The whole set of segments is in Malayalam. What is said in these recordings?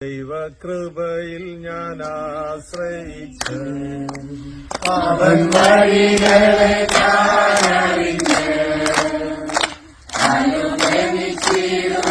ദൈവകൃപയിൽ ഞാൻ ആശ്രയിച്ച് അവൻ വഴികളെ ആശ്രയിച്ച് അനുഗമിച്ചിടും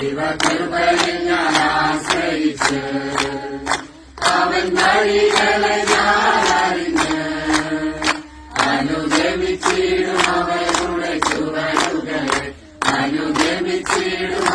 ദൈവകൃപയിൽ ഞാൻ ആശ്രയിച്ച് അവൻ വഴികളെ ഞാൻ അറിഞ്ഞ് അനുഗമിച്ചിടും അവരുടെ അനുഗമിച്ചിടും